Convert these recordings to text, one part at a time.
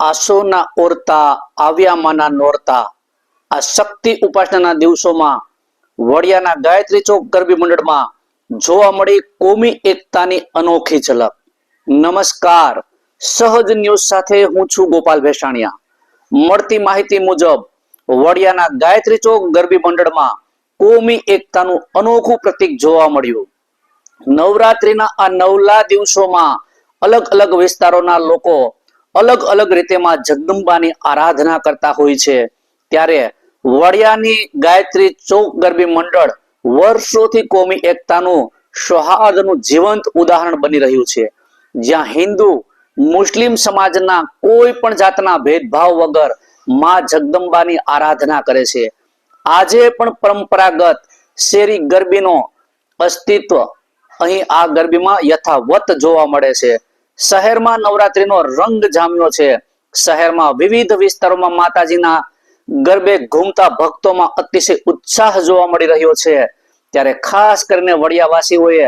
આસોના ઓરતા, આવ્યામાંના નોરતા. આ શક્તિ ઉપાસનાના દિવસોમાં વડિયાના ગાયત્રી ચોક ગરબી મંડળમાં જોવા મળી કોમી એકતાની અનોખી ઝલક. નમસ્કાર. સહજ ન્યૂઝ સાથે હું છું ગોપાલ ભેસાણિયા. મળતી માહિતી મુજબ, વડિયાના ગાયત્રી ચોક ગરબી મંડળમાં કોમી એકતાનું અનોખું પ્રતીક જોવા મળ્યું. નવરાત્રીના આ નવલા દિવસોમાં અલગ અલગ વિસ્તારોના લોકો અલગ અલગ રીતેમાં જગદંબાની આરાધના કરતા હોય છે. ત્યારે વડિયાની ગાયત્રી ચોક ગરબી મંડળ વર્ષોથી કોમી એકતાનું, સૌહાર્દનું જીવંત ઉદાહરણ બની રહ્યું છે. જ્યાં હિન્દુ, મુસ્લિમ સમાજના કોઈ પણ જાતના ભેદભાવ વગરમાં જગદંબાની આરાધના કરે છે. આજે પણ પરંપરાગત શેરી ગરબીનો અસ્તિત્વ અહીં આ ગરબીમાં યથાવત જોવા મળે છે. શહેરમાં નવરાત્રીનો રંગ જામ્યો છે. શહેરમાં વિવિધ વિસ્તારોમાં માતાજીના ગરબે ઘૂમતા ભક્તોમાં અતિશય ઉત્સાહ જોવા મળી રહ્યો છે. ત્યારે ખાસ કરીને વડિયાવાસીઓએ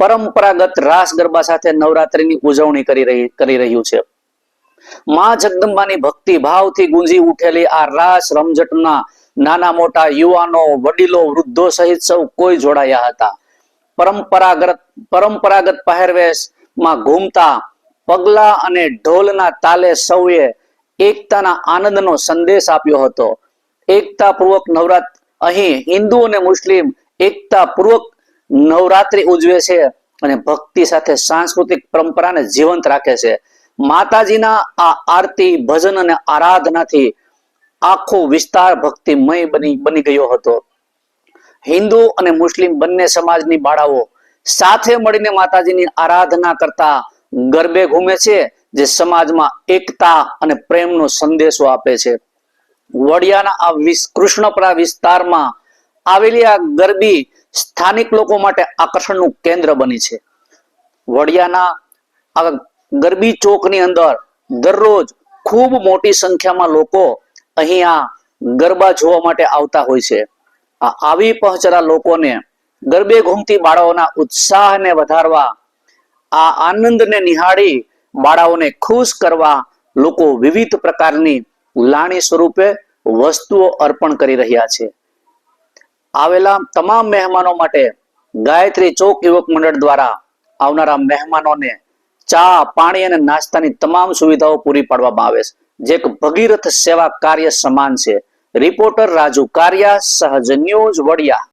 પરંપરાગત રાસ ગરબા સાથે નવરાત્રીની ઉજવણી કરી રહી, કરી રહ્યું છે. માં જગદંબાની ભક્તિ ભાવથી ગુંજી ઉઠેલી આ રાસ રમઝટના નાના મોટા યુવાનો, વડીલો, વૃદ્ધો સહિત સૌ કોઈ જોડાયા હતા. પરંપરાગત પરંપરાગત પહેરવેશમાં ઘૂમતા પગલા અને ઢોલના તાલે સૌએ એકતાના આનંદનો સંદેશ આપ્યો હતો. એકતાપૂર્વક નવરાત અહીં હિન્દુ અને મુસ્લિમ એકતાપૂર્વક નવરાત્રી ઉજવે છે અને ભક્તિ સાથે સાંસ્કૃતિક પરંપરાને જીવંત રાખે છે. માતાજીના આ આરતી, ભજન અને આરાધનાથી આખો વિસ્તાર ભક્તિમય બની બની ગયો હતો. હિન્દુ અને મુસ્લિમ બંને સમાજની બાળાઓ સાથે મળીને માતાજીની આરાધના કરતા ગરબે ઘૂમે છે, જે સમાજમાં એકતા અને પ્રેમનો સંદેશો આપે છે. વડિયાના આ કૃષ્ણપરા વિસ્તારમાં આવેલી આ ગરબી સ્થાનિક લોકો માટે આકર્ષણનું કેન્દ્ર બની છે. વડિયાના આ ગરબી ચોકની અંદર દરરોજ ખૂબ મોટી સંખ્યામાં લોકો અહીંયા ગરબા જોવા માટે આવતા હોય છે. આ આવી પહોંચેલા લોકોને ગરબે ઘૂમતી બાળાઓના ઉત્સાહને વધારવા, આ આનંદને નિહાળી બાળાઓને ખુશ કરવા લોકો વિવિધ પ્રકારની લાણી સ્વરૂપે વસ્તુઓ અર્પણ કરી રહ્યા છે. આવેલા તમામ મહેમાનો માટે ગાયત્રી ચોક યુવક મંડળ દ્વારા આવનારા મહેમાનોને ચા, પાણી અને નાસ્તાની તમામ સુવિધાઓ પૂરી પાડવામાં આવે છે. જે એક ભગીરથ સેવા કાર્ય સમાન છે. રિપોર્ટર રાજુ કારિયા, સહજ ન્યૂઝ વડિયા.